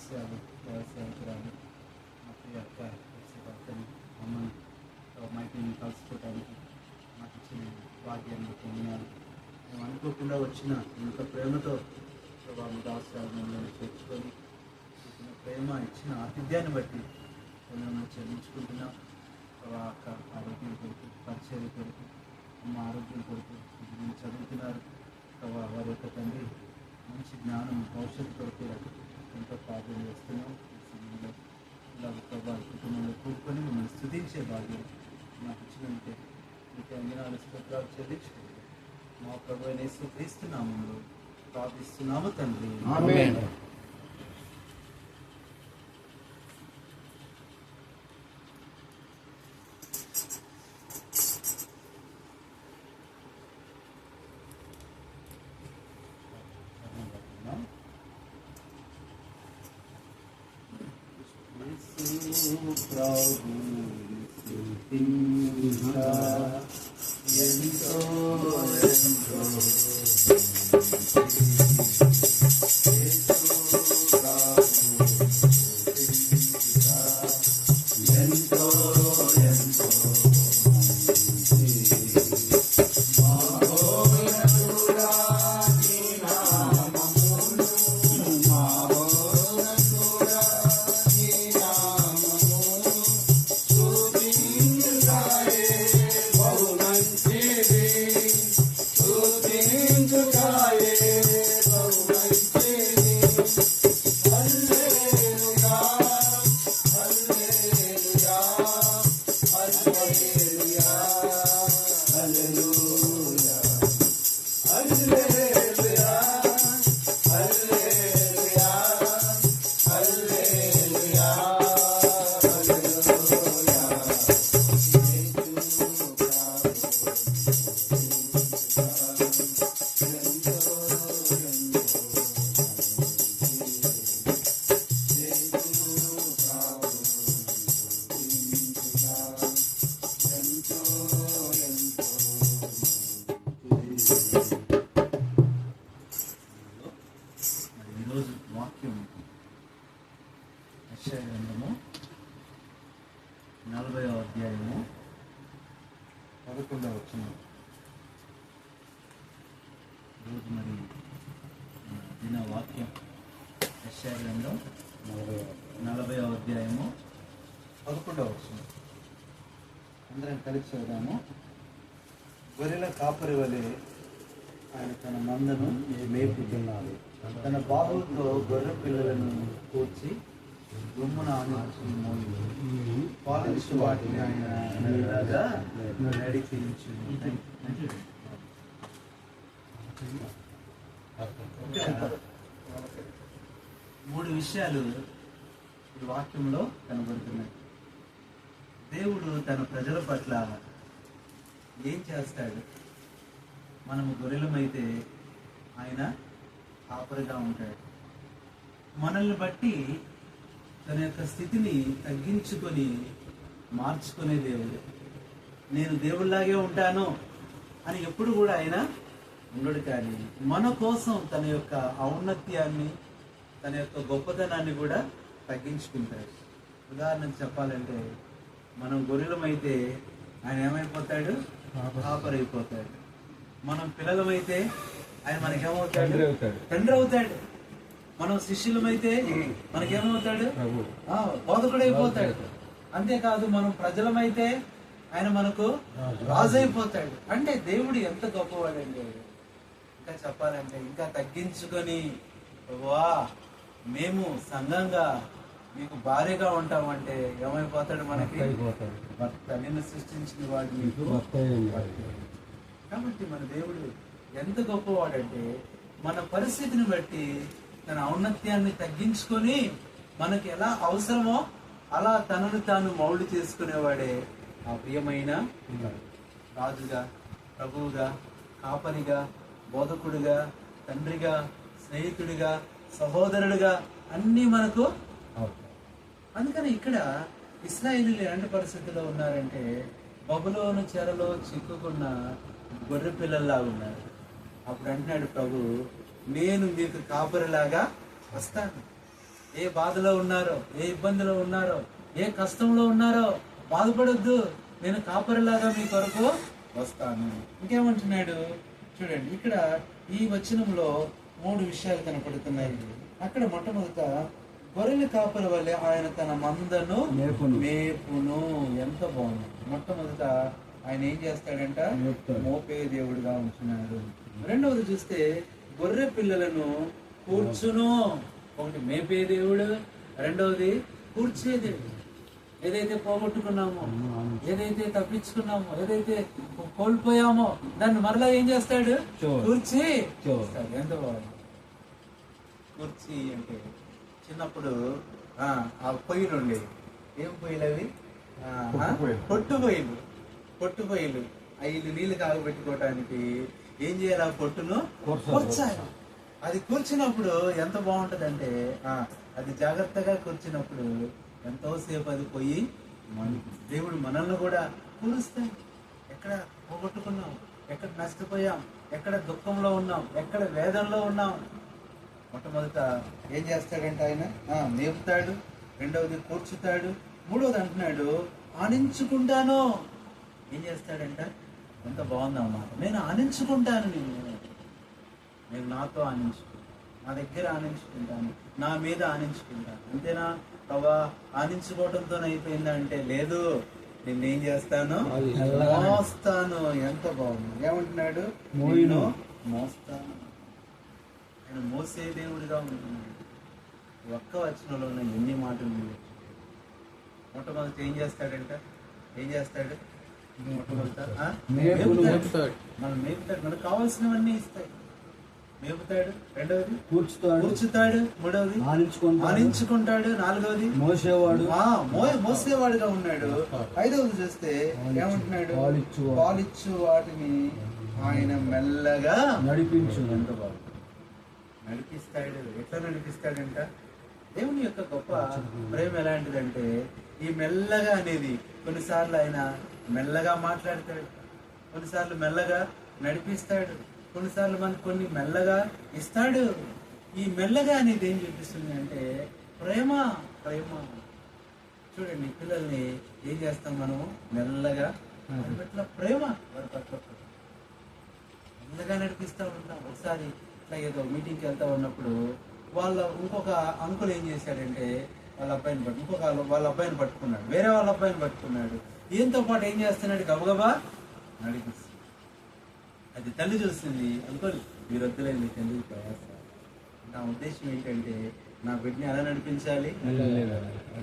సమయంలో మీ దాస్యాలు మా ప్రియ అక్క అక్కని అమ్మని మైకిని కలుసుకోవడానికి నాకు ఇచ్చిన భాగ్యాన్ని పొందినాను మేము అనుకోకుండా వచ్చిన ఇంత ప్రేమతో ప్రభావం దాస్యాలు మిమ్మల్ని చేర్చుకొని ఇచ్చిన ప్రేమ ఇచ్చిన ఆతిథ్యాన్ని బట్టి మేము చెల్లించుకుంటున్నాం ప్రభా అక్క ఆరోగ్యం కొరకు పరిచయం కొరకు అమ్మ ఆరోగ్యం కొరకు చదువుతున్నారు వారి యొక్క తండ్రి మంచి జ్ఞానం భవిష్యత్తు కొరకు ఎంతో ప్రార్థన చేస్తున్నాం. ఈ ఇలా ప్రభా కుటుంబంలో కూర్చొని మిమ్మల్ని స్థుతించే భాగ్యం నాకు ఇచ్చినంటే మీకు అంజనాలు స్తోత్రాలు చెల్లించుకోండి మా ప్రభు అయిన యేసు ప్రార్థిస్తున్నాము తండ్రి. Thank you. పరిచయ గ్రంథము నలభై అధ్యాయము పదకొండవ వచ్చిన రోజు మరి దిన వాక్యం పరిచయ గ్రంథం నలభై అధ్యాయము పదకొండవ వచ్చిన అందరం కలిసి చదుదాము గొర్రెల కాపరి వలె ఆయన తన మందను మేపుతున్నాడు తన బాబుతో గొర్రె పిల్లలను కూర్చి గుమ్మున పాలించు వాటిని ఆయన నడిపించు మూడు విషయాలు ఈ వాక్యంలో కనబడుతున్నాయి. దేవుడు తన ప్రజల పట్ల ఏం చేస్తాడు? మనము గొర్రెలమైతే ఆయన కాపరిగా ఉంటాడు. మనల్ని బట్టి తన యొక్క స్థితిని తగ్గించుకొని మార్చుకునే దేవుడు. నేను దేవుళ్ళలాగే ఉంటాను అని ఎప్పుడు కూడా ఆయన ఉండడు కానీ మన కోసం తన యొక్క ఔన్నత్యాన్ని తన యొక్క గొప్పతనాన్ని కూడా తగ్గించుకుంటాడు. ఉదాహరణకు చెప్పాలంటే మనం గొర్రెలమైతే ఆయన ఏమైపోతాడు? కాపరైపోతాడు. మనం పిల్లలమైతే ఆయన మనకేమవుతాడు? తండ్రి అవుతాడు. మనం శిష్యులమైతే మనకేమవుతాడు? బోధకుడు. అయిపోతాడు అంతేకాదు మనం ప్రజలమైతే ఆయన మనకు రాజు. అయిపోతాడు అంటే దేవుడు ఎంత గొప్పవాడండి. ఇంకా చెప్పాలంటే ఇంకా తగ్గించుకొని వా మేము సంఘంగా మీకు భారీగా ఉంటామంటే ఏమైపోతాడు మనకి. భర్త నిన్ను సృష్టించిన వాడు. భర్త. కాబట్టి మన దేవుడు ఎంత గొప్పవాడంటే మన పరిస్థితిని బట్టి తన ఔన్నత్యాన్ని తగ్గించుకొని మనకి ఎలా అవసరమో అలా తనను తాను మౌళ్ళు చేసుకునేవాడే ఆ ప్రియమైన రాజుగా ప్రభువుగా కాపరిగా బోధకుడిగా తండ్రిగా స్నేహితుడిగా సహోదరుడిగా అన్నీ మనకు అందుకని ఇక్కడ ఇస్రాయేలీలు ఎలాంటి పరిస్థితిలో ఉన్నారంటే బబులోను చెరలో చిక్కుకున్న గొర్రె పిల్లల్లా ఉన్నారు. అప్పుడు అంటున్నాడు ప్రభు నేను మీకు కాపరిలాగా వస్తాను. ఏ బాధలో ఉన్నారో ఏ ఇబ్బందిలో ఉన్నారో ఏ కష్టంలో ఉన్నారో బాధపడొద్దు. నేను కాపరిలాగా మీ కొరకు వస్తాను. ఇంకేమంటున్నాడు? చూడండి ఇక్కడ ఈ వచనంలో మూడు విషయాలు కనపడుతున్నాయి. అక్కడ మొట్టమొదట గొర్రెల కాపరి వల్లే ఆయన తన మందను మేపును. మేపును. ఎంత బాగుంది. మొట్టమొదట ఆయన ఏం చేస్తాడంట. మోపే దేవుడిగా ఉంటున్నాడు. రెండవది చూస్తే గొర్రె పిల్లలను కూర్చును. ఒకటి మేపే దేవుడు రెండవది కూర్చే దేవుడు. ఏదైతే పోగొట్టుకున్నామో ఏదైతే తప్పించుకున్నామో ఏదైతే కోల్పోయామో దాన్ని మరలా ఏం చేస్తాడు. కూర్చి. ఎంత బాగుంది. కుర్చీ అంటే చిన్నప్పుడు ఆ ఆ పొయ్యిలు ఉండేవి ఏం పొయ్యిలు అవి? పొట్టు పొయ్యిలు. పొట్టు పొయ్యిలు. ఐదు నీళ్ళు కాగబెట్టుకోవటానికి ఏం చేయాలి ఆ పొట్టును. కూర్చాలి అది కూర్చున్నప్పుడు ఎంత బాగుంటదంటే అది జాగ్రత్తగా కూర్చున్నప్పుడు ఎంతో సేపు అది పోయి మన- దేవుడు మనల్ని కూడా కూరుస్తాయి ఎక్కడ పోగొట్టుకున్నాం? ఎక్కడ నష్టపోయాం? ఎక్కడ దుఃఖంలో ఉన్నాం? ఎక్కడ వేదనలో ఉన్నాం? మొట్టమొదట ఏం చేస్తాడంటే ఆయన మేపుతాడు రెండవది కూర్చుతాడు మూడవది అంటున్నాడు ఆనించుకుంటాను. ఏం చేస్తాడంట? ఎంత బాగుందన్నమాట నేను ఆనించుకుంటాను నేను నేను నాతో ఆనించుకుంటాను. నా దగ్గర ఆనించుకుంటాను. నా మీద ఆనించుకుంటాను. అంతేనా? ప్రభా అయిపోయిందా అంటే లేదు. నిన్నేం చేస్తాను? అది మోస్తాను. ఎంత బాగుంది. ఏమంటున్నాడు? మోయును. నిన్ను మోస్తాను. ఆయన మోసే దేవుడిగా ఉంటున్నాడు. ఒక్క వచనంలో ఉన్న ఎన్ని మాటలు మొట్టమొదటి ఏం చేస్తాడంట? ఏం చేస్తాడు. మేపుతాడు. మనం మేపుతాడు. మనకు కావాల్సినవన్నీ ఇస్తాయి. మేపుతాడు రెండవది కూర్చుతాడు. కూర్చుతాడు మూడవది ఆనించుకుంటాడు. నాలుగవది మోసేవాడు. మోసేవాడుగా ఉన్నాడు. ఐదవది చూస్తే ఏమంటున్నాడు. పాలిచ్చు వాటిని ఆయన మెల్లగా నడిపించు ఎంత నడిపిస్తాడు. ఎట్లా నడిపిస్తాడంట? దేవుని యొక్క గొప్ప ప్రేమ ఎలాంటిదంటే ఈ మెల్లగా అనేది కొన్నిసార్లు ఆయన మెల్లగా మాట్లాడతాడు. కొన్నిసార్లు మెల్లగా నడిపిస్తాడు. కొన్నిసార్లు మనకు కొన్ని మెల్లగా ఇస్తాడు. ఈ మెల్లగా అనేది ఏం చూపిస్తుంది అంటే ప్రేమ ప్రేమ. చూడండి పిల్లల్ని ఏం చేస్తాం మనం? మెల్లగా వారి పట్ల ప్రేమ వారి పట్ల మెల్లగా నడిపిస్తూ ఉంటాం. ఒకసారి ఇట్లా ఏదో మీటింగ్కి వెళ్తా ఉన్నప్పుడు వాళ్ళ ఇంకొక అంకుల్ ఏం చేశాడంటే వాళ్ళ అబ్బాయిని పట్టు ఇంకొక వాళ్ళ అబ్బాయిని పట్టుకున్నాడు. వేరే వాళ్ళ అబ్బాయిని పట్టుకున్నాడు. ఈయనతో పాటు ఏం చేస్తున్నాడు? గబగబా నడిపిస్తుంది అది తల్లి చూస్తుంది. అనుకోని మీరు వద్దులే మీకు ఎందుకు ప్రయాస. నా ఉద్దేశం ఏంటంటే నా బిడ్డని ఎలా నడిపించాలి?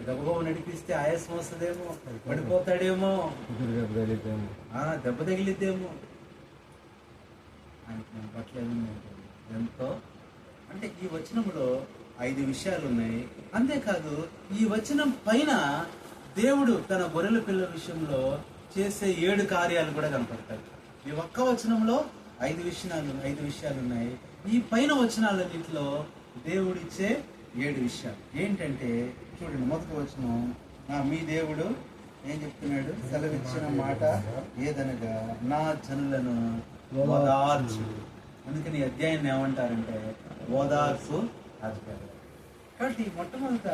గబగబా నడిపిస్తే ఆయాసం వస్తుందేమో పడిపోతాడేమో. దెబ్బ తగిలిద్దేమో. ఆయనకి మన పట్ల ఎంతో. అంటే ఈ వచనంలో ఐదు విషయాలు ఉన్నాయి అంతేకాదు ఈ వచనం పైన దేవుడు తన గొర్రెల పిల్లల విషయంలో చేసే ఏడు కార్యాలు కూడా కనపడతాయి. ఈ ఒక్క వచనంలో ఐదు విషయాలు ఐదు విషయాలు ఉన్నాయి. ఈ పైన వచనాలన్నింటిలో దేవుడిచ్చే ఏడు విషయాలు. ఏంటంటే చూడండి మొదటి వచనం "నా మీ దేవుడు ఏం చెప్తున్నాడు? సెలవిచ్చిన మాట ఏదనగా నా జనులను ఓదార్చు. అందుకని అధ్యాయాన్ని ఏమంటారంటే ఓదార్చు అధికారం. కాబట్టి మొట్టమొదట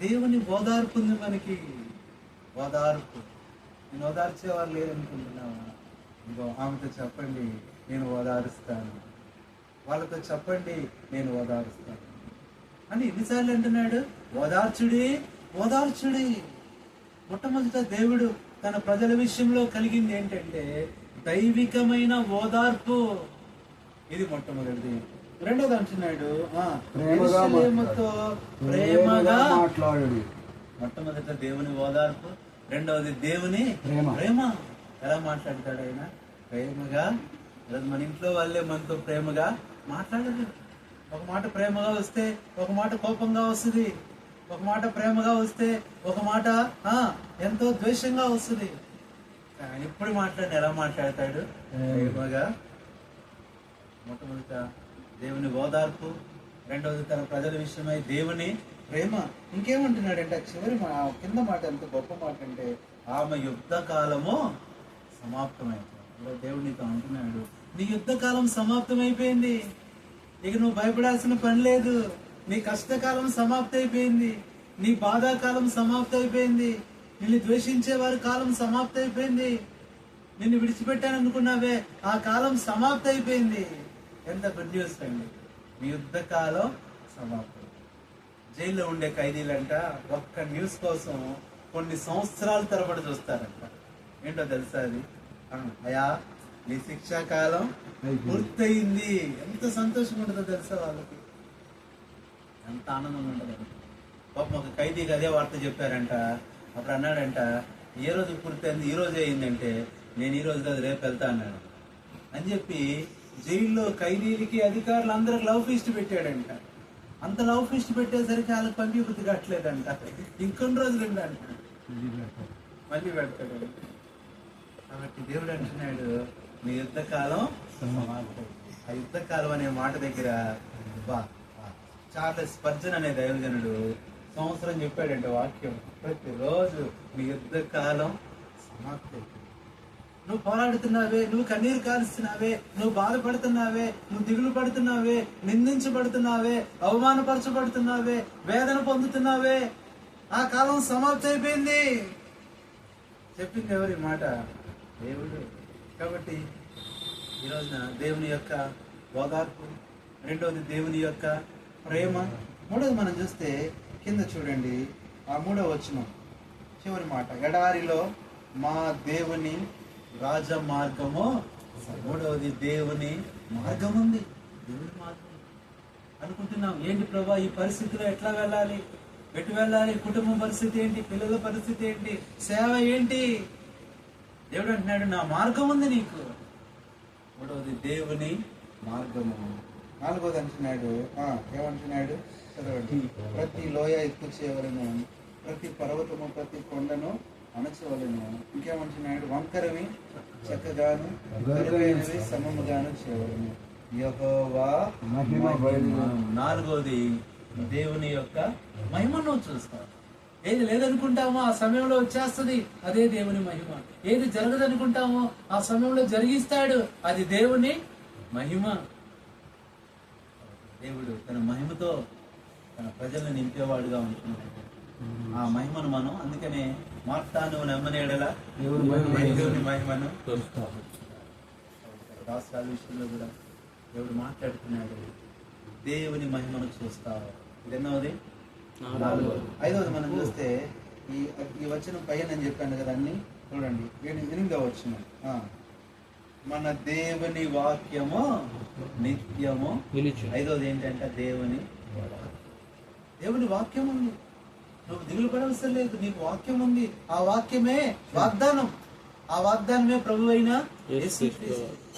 దేవుని ఓదార్పుంది మనకి ఓదార్పు. నేను ఓదార్చేవారు లేదనుకుంటున్నావా ఇంకో ఆమెతో చెప్పండి నేను ఓదారుస్తాను. వాళ్ళతో చెప్పండి నేను ఓదారుస్తాను. అని ఎన్నిసార్లు అంటున్నాడు? ఓదార్చుడి ఓదార్చుడి. మొట్టమొదట దేవుడు తన ప్రజల విషయంలో కలిగింది ఏంటంటే దైవికమైన ఓదార్పు. ఇది మొట్టమొదటిది. రెండోది అంటున్నాడు. ప్రేమగా మాట్లాడు. మొట్టమొదట దేవుని ఓదార్పు రెండవది దేవుని ప్రేమ. ప్రేమ. ఎలా మాట్లాడతాడు ఆయన? ప్రేమగా? మన ఇంట్లో వాళ్ళే మనతో ప్రేమగా మాట్లాడదు ఒక మాట ప్రేమగా వస్తే ఒక మాట కోపంగా వస్తుంది. ఒక మాట ప్రేమగా వస్తే ఒక మాట ఆ, ఎంతో ద్వేషంగా వస్తుంది. కానీ ఇప్పుడు మాట్లాడి ఎలా మాట్లాడతాడు? ప్రేమగా? మొట్టమొదట దేవుని ఓదార్పు రెండవది తన ప్రజల విషయమై దేవుని ప్రేమ. ఇంకేమంటున్నాడంటే చివరి మా కింద మాట ఎంత గొప్ప మాట అంటే ఆమె యుద్ధ కాలము సమాప్తమైంది. ఇలా దేవుడు నీతో అంటున్నాడు నీ యుద్ధ కాలం సమాప్తమైపోయింది. ఇక నువ్వు భయపడాల్సిన పని లేదు. నీ కష్టకాలం సమాప్తి అయిపోయింది నీ బాధాకాలం సమాప్తి అయిపోయింది నిన్ను ద్వేషించే వారి కాలం సమాప్తి అయిపోయింది నిన్ను విడిచిపెట్టాను అనుకున్నావే ఆ కాలం సమాప్తి అయిపోయింది ఎంత గుడ్ న్యూస్ అండి? మీ యుద్ధ కాలం సమాప్తం. జైల్లో ఉండే ఖైదీలంట ఒక్క న్యూస్ కోసం కొన్ని సంవత్సరాల తరబడి చూస్తారంట. ఏంటో తెలుసా అది? ఆ, అయ్యా నీ శిక్షా కాలం పూర్తయింది. ఎంత సంతోషం ఉంటుందో తెలుసా వాళ్ళకి? ఎంత ఆనందం ఉంటుంది. పాపం ఒక ఖైదీకి అదే వార్త చెప్పారంట. అప్పుడు అన్నాడంట ఏ రోజు పూర్తయింది ఈ రోజే అయిందంటే నేను ఈ రోజు కాదు రేపు వెళ్తా అన్నాడు. అని చెప్పి జైల్లో ఖైదీలకి అధికారులు అందరికి లవ్ ఫీస్ట్ పెట్టాడంట. అంత లవ్ ఫీస్ట్ పెట్టేసరికి వాళ్ళకి పంపి బుద్ధి కట్టలేదంట. ఇంకొన్ని రోజులు ఉండంట మళ్ళీ పెడతాడు. కాబట్టి దేవుడు అంటున్నాడు మీ యుద్ధకాలం ఆ యుద్ధకాలం అనే మాట దగ్గర బా చార్లెస్ స్పర్జన్ అనే దైవజనుడు సంవత్సరం చెప్పాడంటే వాక్యం. ప్రతిరోజు మీ యుద్ధకాలం సమాప్తి నువ్వు పోరాడుతున్నావే నువ్వు కన్నీరు కాలుస్తున్నావే నువ్వు బాధపడుతున్నావే నువ్వు దిగులు పడుతున్నావే నిందించబడుతున్నావే అవమానపరచబడుతున్నావే వేదన పొందుతున్నావే. ఆ కాలం సమాప్తి అయిపోయింది. చెప్పింది ఎవరి మాట? దేవుడు. కాబట్టి ఈ రోజున దేవుని యొక్క ఓదార్పు రెండవది దేవుని యొక్క ప్రేమ మూడవది మనం చూస్తే కింద చూడండి ఆ మూడవ వచ్చిన చివరి మాట ఎడారిలో మా దేవుని రాజ మార్గము మూడవది దేవుని మార్గం ఉంది. దేవుని మార్గం. అనుకుంటున్నాం ఏంటి ప్రభా ఈ పరిస్థితిలో ఎట్లా వెళ్ళాలి? ఎటు వెళ్ళాలి? కుటుంబ పరిస్థితి ఏంటి? పిల్లల పరిస్థితి ఏంటి? సేవ ఏంటి? దేవుడు అంటున్నాడు నా మార్గం ఉంది నీకు. మూడవది దేవుని మార్గము. నాలుగోది అంటున్నాడు ఏమంటున్నాడు? చదవండి. ప్రతి లోయ ఎక్కువ చేయవలను ప్రతి పర్వతము ప్రతి కొండను అణచవలను ఇంకేమంటున్నాడు? వంకరవి చక్కగాను సమముగాను చేయవలను. నాలుగోది దేవుని యొక్క మహిమను చూస్తాం. ఏది లేదనుకుంటామో ఆ సమయంలో వచ్చేస్తది అదే దేవుని మహిమ. ఏది జరగదనుకుంటామో ఆ సమయంలో జరిగిస్తాడు అది దేవుని మహిమ. దేవుడు తన మహిమతో తన ప్రజలను నింపేవాడుగా ఉంటున్నాడు. ఆ మహిమను మనం అందుకనే మార్తాను నమ్మనేడల దేవుని మహిమ. దేవుని మహిమను రాష్ట్రాల విషయంలో కూడా దేవుడు మాట్లాడుతున్నాడు. దేవుని మహిమను చూస్తావు. ఇది ఎన్నోది ఐదవది మనం చూస్తే ఈ ఈ వచ్చిన పైన నేను చెప్పాను కదా అన్ని? చూడండి. ఎని- ఎనిమిదవ వచ్చిన మన దేవుని వాక్యము నిత్యము. ఐదవది ఏంటంటే దేవుని దేవుని వాక్యం ఉంది. నువ్వు దిగులు పడవలసిన లేదు నీకు వాక్యం ఉంది. ఆ వాక్యమే వాగ్దానం. ఆ వాగ్దానమే ప్రభు అయిన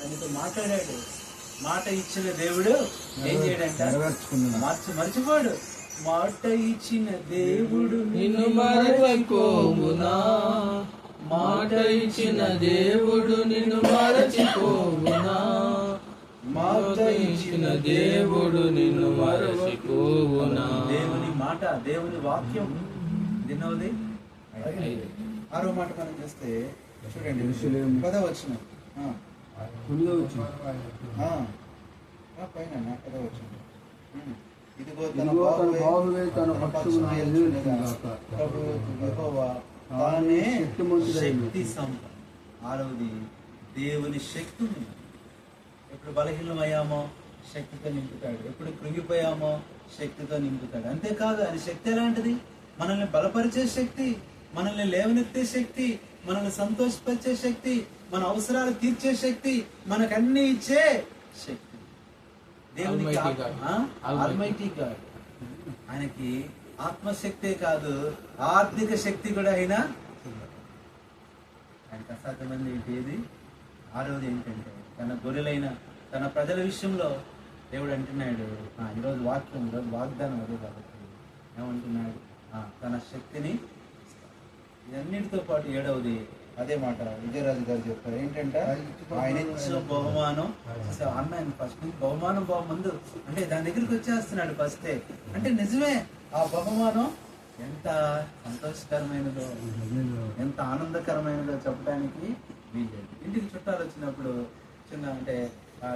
ఆయనతో మాట్లాడాడు. మాట ఇచ్చిన దేవుడు ఏం చేయడంట. మార్చి మర్చిపోడు. మాట ఇచ్చిన దేవుడు నిన్ను మరచిపోవునా? మాట ఇచ్చిన దేవుడు నిన్ను మరచిపోవునా? మాట ఇచ్చిన దేవుడు నిన్ను మరచిపోవునా దేవుని మాట దేవుని వాక్యం. దినవది ఆరో మాట మనం చూస్తే చూడండి ఆ, ఆ. పైన నా పదవచనం ఉమ్. ఇదిగో తన బాహువే తన తన. శక్తి ఆరవది దేవుని శక్తి ఎప్పుడు బలహీనమయ్యామో శక్తితో నింపుతాడు. ఎప్పుడు కృంగిపోయామో శక్తితో నింపుతాడు. అంతేకాదు ఆయన శక్తి ఎలాంటిది? మనల్ని బలపరిచే శక్తి మనల్ని లేవనెత్తే శక్తి మనల్ని సంతోషపరిచే శక్తి మన అవసరాలు తీర్చే శక్తి మనకన్నీ ఇచ్చే శక్తి. దేవునికి. ఆల్మైటీ గాడ్ ఆయనకి ఆత్మశక్తే కాదు ఆర్థిక శక్తి కూడా అయినా ఆయనకు అసాధ్యమైనది ఏంటి? ఏది? ఏంటంటే తన గొర్రెలైన తన ప్రజల విషయంలో దేవుడు అంటున్నాడు. "ఆ, ఈరోజు వాక్యం ఈరోజు వాగ్దానం అదే కాబట్టి ఏమంటున్నాడు? "ఆ, తన శక్తిని ఇవన్నిటితో పాటు ఏడవది అదే మాట విజయరాజు గారు చెప్పారు. ఏంటంటే ఆయన బహుమానం అన్న ఆయన ఫస్ట్ నుంచి బహుమానం బహుమందు అంటే దాని దగ్గరికి వచ్చేస్తున్నాడు ఫస్టే అంటే నిజమే ఆ బహుమానం ఎంత సంతోషకరమైనదో ఎంత ఆనందకరమైనదో చెప్పడానికి వీల్లేదు. ఇంటికి చుట్టాలు వచ్చినప్పుడు చిన్న అంటే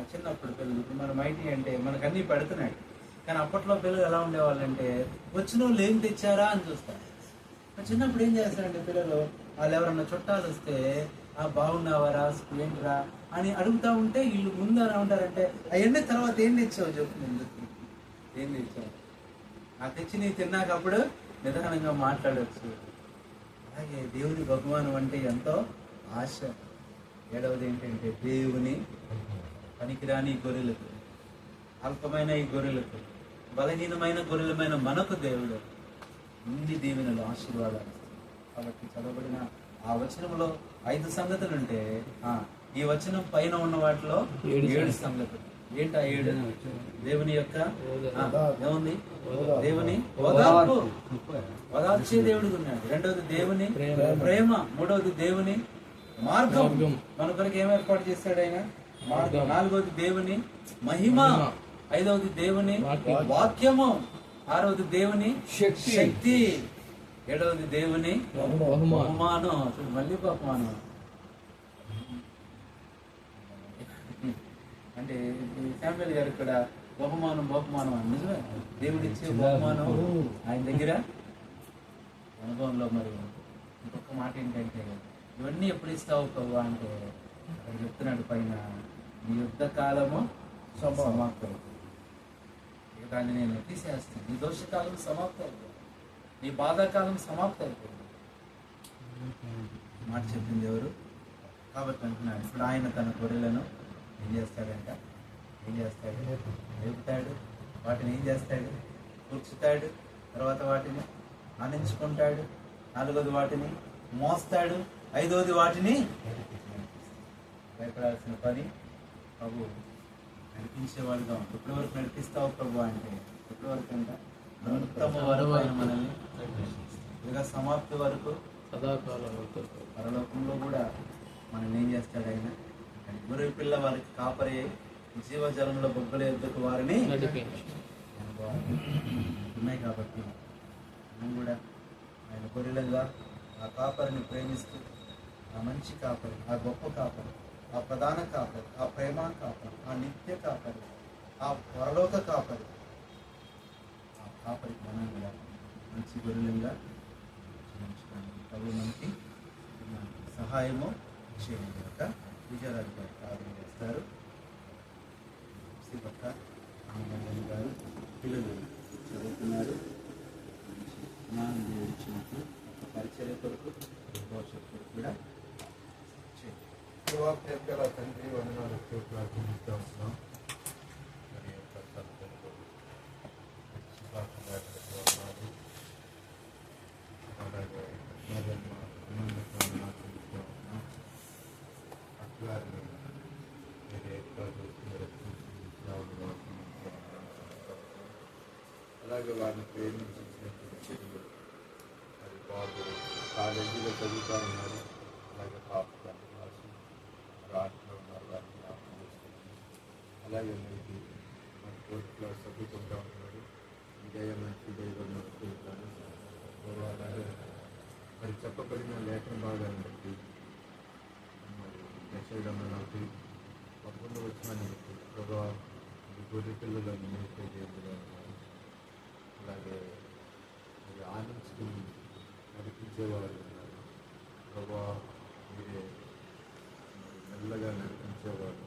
చిన్నప్పుడు పిల్లలు ఇప్పుడు మనం ఐటీ అంటే మనకు అన్ని పెడుతున్నాడు కానీ అప్పట్లో పిల్లలు ఎలా ఉండేవాళ్ళంటే వచ్చిన వాళ్ళు ఏం తెచ్చారా? అని చూస్తారు. చిన్నప్పుడు ఏం చేస్తారంటే పిల్లలు? వాళ్ళు ఎవరన్నా చుట్టాలు వస్తే ఆ బాగున్నావారా? ఏంట్రా? అని అడుగుతా ఉంటే వీళ్ళు ముందు ఎలా ఉంటారంటే అవన్నీ తర్వాత ఏం తెచ్చావు? చెప్పు ముందు ఏం తెచ్చావు? ఆ తెచ్చి నీ తిన్నాక అప్పుడు నిదానంగా మాట్లాడవచ్చు అలాగే దేవుని బహుమానం అంటే ఎంతో ఆశ. ఏడవది ఏంటంటే దేవుని పనికిరాని గొర్రెలకు అల్పమైన ఈ గొర్రెలకు బలహీనమైన గొర్రెలమైన మనకు దేవుడు ఇన్ని దీవెనలు ఆశీర్వాదాలు కాబట్టి చదవబడిన ఆ వచనంలో ఐదు సంగతులు ఉంటే ఆ, ఈ వచనం పైన ఉన్న వాటిలో ఏడు సంగతులు. ఏంటి ఆ ఏడు దేవుని యొక్క ఏముంది? దేవుని ఓదార్పు. ఓదార్చే దేవుడికి ఉన్నాడు. రెండవది దేవుని ప్రేమ. మూడవది దేవుని మార్గం. మార్గం. మన కొరకు ఏం ఏర్పాటు చేస్తాడు ఆయన? మార్గం. నాలుగవది దేవుని మహిమ. ఐదవది దేవుని వాక్యం. వాక్యము. ఆరవది దేవుని శక్తి. శక్తి. ఏడవది దేవుని బహుమానం. మళ్ళీ బహుమానం. అంటే శామ్యుల్ గారు ఇక్కడ బహుమానం బహుమానం అని. నిజమే? దేవుడిచ్చే బహుమానం ఆయన దగ్గర? అనుభవంలో మరి ఇంకొక మాట ఏంటంటే ఇవన్నీ ఎప్పుడు ఇస్తావు ప్రభు అంటే చెప్తున్నాడు పైన. నీ యుద్ధ కాలము సమాప్తం. ఇక దాన్ని నేను తీసేస్తాను నీ దోషకాలం సమాప్తం అయిపోయింది నీ బాధాకాలం సమాప్తం అయిపోయింది మాట చెప్పింది ఎవరు? కాబట్టి అంటున్నాడు. ఇప్పుడు ఆయన తన గొర్రెలను ఏం చేస్తాడంట? ఏం చేస్తాడు? లేపుతాడు. వాటిని ఏం చేస్తాడు? కూర్చుతాడు. తర్వాత వాటిని ఆనించుకుంటాడు. నాలుగోది వాటిని మోస్తాడు. ఐదోది వాటిని భయపడాల్సిన పని ప్రభు నడిపించేవాడుగా ఉంది. ఎప్పటి వరకు నడిపిస్తావు ప్రభు అంటే ఎప్పటి వరకు అంట అంతము వరకు ఆయన మనల్ని ఇక సమాప్తి వరకు సదాకాలం. పరలోకంలో కూడా మనం ఏం చేస్తాడు ఆయన గొర్రె పిల్ల వారికి కాపరి జీవజలంలో బొగ్గల ఎద్దుకు వారిని ఉన్నాయి కాబట్టి మనం కూడా ఆయన గొర్రెలుగా ఆ కాపరిని ప్రేమిస్తూ ఆ మంచి కాపరి ఆ గొప్ప కాపరి ఆ ప్రధాన కాపరి ఆ ప్రేమ కాపరి ఆ నిత్య కాపరి ఆ పరలోక కాపరి. ఆ కాపరికి మనం మంచి గొర్రెలుగా ప్రభు మనకి సహాయము చేయండి యొక్క విజయరాజు గారు ప్రార్థన చేస్తారు. శ్రీపక్క ఆనందం గారు పిల్లలు చదువుతున్నారు. జ్ఞానం దేవుడిచ్చినట్టు ఒక పరిచర్య కొరకు భవిష్యత్తు కొరకు కూడా చేయండి. ప్రేమగల తండ్రి వందనాలు ప్రార్థిస్తూ వస్తున్నాం మరి యొక్క సత్యంలో శుభాకాంక్షలు వందనాలు. అలాగే మరి మా అభినందనలు వందనాలు చెల్లిస్తూ ఉన్నాం. అట్లాగే మీరు ఎక్కువ చూస్తున్నారు, చూస్తున్నారు, అలాగే వారిని ప్రేమించినటువంటి చర్యలు మరి బాబు కాలేజీలో చదువుతా ఉన్నారు అలాగే పాప రాసి రాట్లో ఉన్నారు వారిని జ్ఞాపకం చేసుకోండి. అలాగే మనకి మన ఫోర్త్ క్లాస్ చదువుకుంటా ఉన్నారు విజయ మంచి దైవం నడుపుతాను అలాగే మరి చెప్పబడిన భాగాన్ని బట్టి మరి దశరమణకి పదకొండు బట్టి ప్రభావ గొర్రె పిల్లలను మేపే దేవుడుగా అలాగే మరి ఆనందించుకుని నడిపించేవారు ఉన్నారు. ప్రభా మీరే మెల్లగా నడిపించేవారు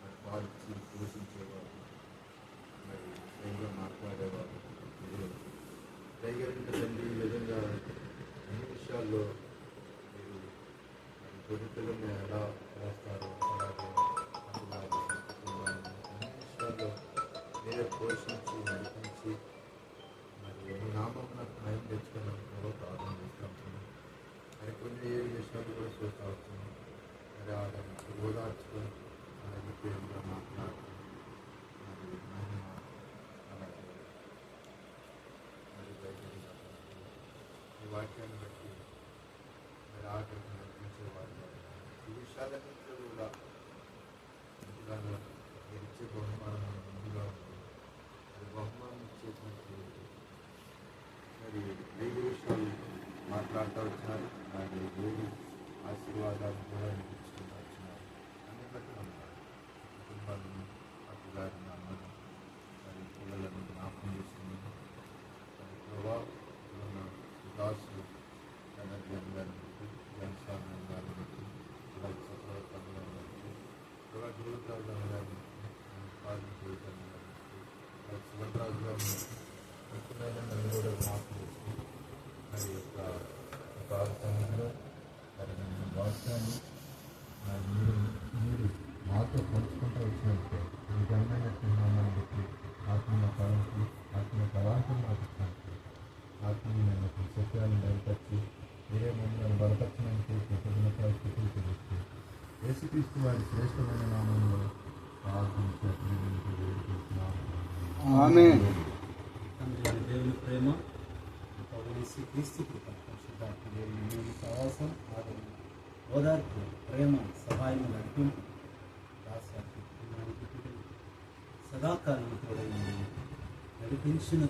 మరి పాలించి ఈ వాక్యాన్ని బట్టి మరి ఆకలిని నడిపించేవారు ఈ విషయాలన్నింటిలో కూడా ముందుగానే మీరు ఇచ్చే బహుమానం ముందుగా ఉంది అది బహుమానం ఇచ్చేటువంటి మరి వేడి విషయాలు మాట్లాడుతూ వచ్చినారు అలాగే వేడి ఆశీర్వాదాలు కూడా అనిపించుకుంటూ వచ్చినారు అన్ని బట్టి నమ్మారు కుటుంబాలను అప్పుగారిని అమ్మను మరి పిల్లలను ముఖ్యమైన నలుగురు మాకు మరి యొక్క ఒక ఆరు సముద్రం మరి మీ వాక్యాన్ని మరి మీరు మీరు మాతో పంచుకుంటూ వచ్చినట్టు మీ ఘనమైన చిహ్నాలను బట్టి ఆత్మీయ ఫలానికి ఆత్మీయ ఫలాంతం మాకు ఇచ్చినట్టు ఆత్మీయమైన సత్యాలను బయటపరిచి మీరే మమ్మల్ని బలపరచడానికి కృతజ్ఞతలు స్థితులు తెలుస్తూ వారి శ్రేష్టమైన నామంలో అయిన దేవుని ప్రేమ క్రీస్తు కృప దేవుని సహవాసం ఆదరణ ఓదార్పు ప్రేమ సహాయం నడిపింపు సదాకాలం కూడా నడిపించిన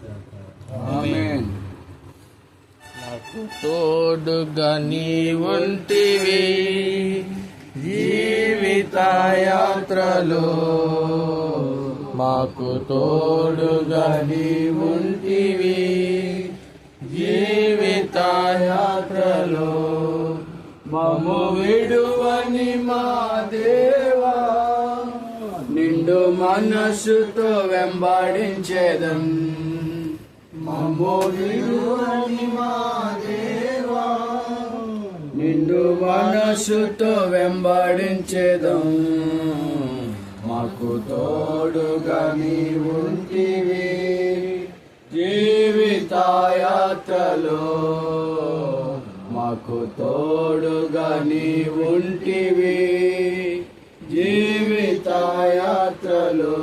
నాకు తోడుగా నీ ఉంటివి జీవితయాత్రలో మాకు తోడుగా నీ జీవితయాత్రలో మము విడువని మా దేవా. నిండు మనస్సుతో వెంబడించేదం. మము విడువని మా దేవా. మనసుతో వెంబడించేదం. మాకు తోడుగా నీ జీవితాయాత్రలో మాకు తోడుగా నీ జీవితాయాత్రలో